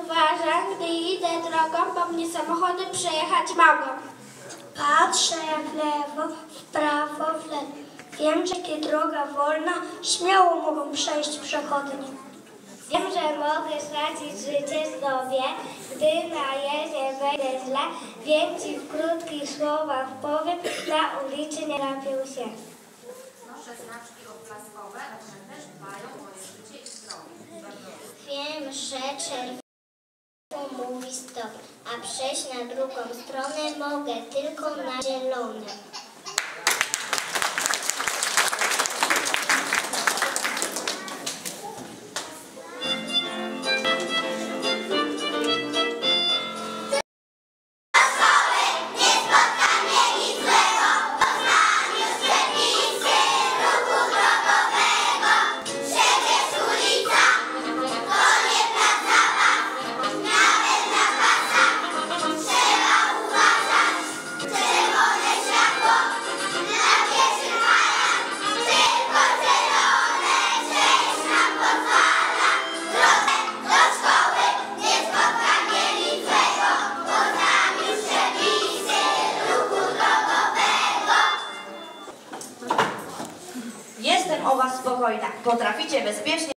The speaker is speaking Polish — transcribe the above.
Uważam, gdy idę drogą, bo mnie samochody przejechać mogą. Patrzę w lewo, w prawo, w lewo. Wiem, że kiedy droga wolna, śmiało mogą przejść przechodnie. Wiem, że mogę stracić życie, zdrowie, gdy na jezie wejdę źle, więc i w krótkich słowach powiem, na ulicy nie napił się. Noszę znaczki odblaskowe, one też dbają o życie i zdrowie. Wiem, że czerwony mówi a przejść na drugą stronę mogę tylko na zielone. O Was spokojna. Potraficie bezpiecznie